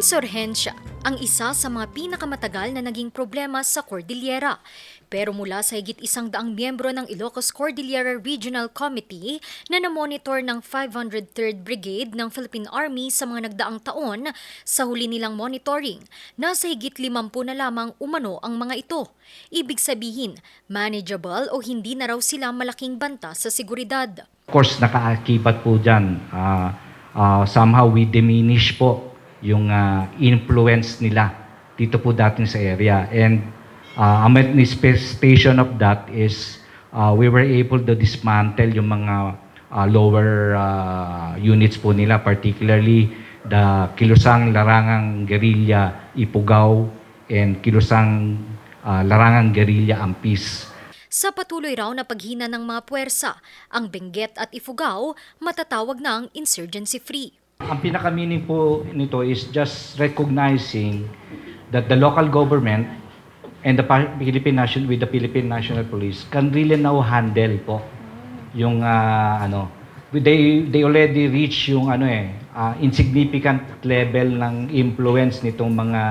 Insurhensya ang isa sa mga pinakamatagal na naging problema sa Cordillera. Pero mula sa higit isang daang miyembro ng Ilocos Cordillera Regional Committee na namonitor ng 503rd Brigade ng Philippine Army sa mga nagdaang taon, sa huli nilang monitoring, nasa higit 50 na lamang umano ang mga ito. Ibig sabihin, manageable o hindi na raw sila malaking banta sa seguridad. Of course, nakaakibat po dyan. Ah, ah, somehow we diminish po yung ah, influence nila dito po dating sa area. And uh, manifestation of that is ah, we were able to dismantle yung mga ah, lower ah, units po nila, particularly the Kilusang Larangang Guerrilla Ipugaw and Kilusang ah, Larangang Guerrilla Ampis. Sa patuloy raw na paghina ng mga puwersa, ang Benguet at Ifugao matatawag ng insurgency-free. Ang pinaka-meaning po nito is just recognizing that the local government and the Philippine National with the Philippine National Police can really now handle po yung ah, ano they they already reach yung ano eh ah, insignificant level ng influence nitong mga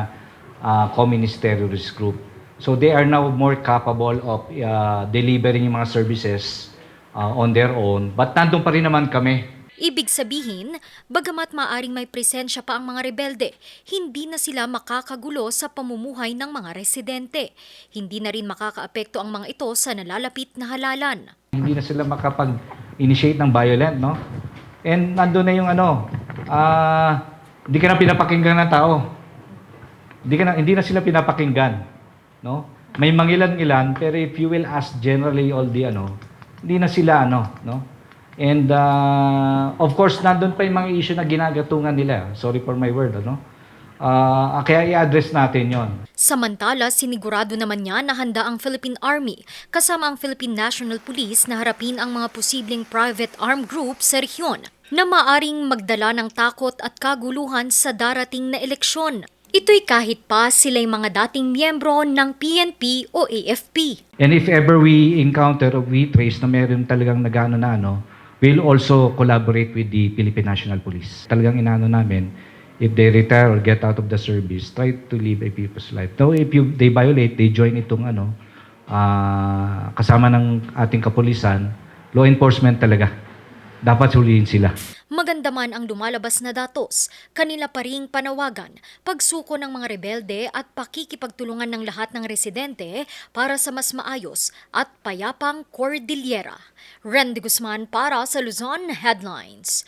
ah, communist terrorist group. So they are now more capable of ah, delivering yung mga services ah, on their own. But nandun pa rin naman kami Ibig sabihin, bagamat maaring may presensya pa ang mga rebelde, hindi na sila makakagulo sa pamumuhay ng mga residente. Hindi na rin makakaapekto ang mga ito sa nalalapit na halalan. hindi na sila makapag-initiate ng violent, no? And nandun na yung ano, ah, hindi ka na pinapakinggan ng tao. Hindi, ka na, hindi na sila pinapakinggan, no? May mangilan-ilan, pero if you will ask generally all the ano, hindi na sila ano, no? And ah, of course, nandun pa yung mga issue na ginagatungan nila. Sorry for my word, ano? Ah, kaya i-address natin yon. Samantala, sinigurado naman niya na handa ang Philippine Army kasama ang Philippine National Police na harapin ang mga posibleng private armed group sa rehiyon na maaring magdala ng takot at kaguluhan sa darating na eleksyon. Ito'y kahit pa sila'y mga dating miyembro ng PNP o AFP. And if ever we encounter or we trace na meron talagang nagano na ano, we'll also collaborate with the Philippine National Police. Talagang inano namin, if they retire or get out of the service, try to live a people's life. Now, if you, they violate, they join itong ano, ah, kasama ng ating kapulisan, law enforcement talaga. Dapat hulihin sila. Maganda man ang lumalabas na datos, kanila pa ring panawagan, pagsuko ng mga rebelde at pakikipagtulungan ng lahat ng residente para sa mas maayos at payapang Cordillera. Randy Guzman para sa Luzon Headlines.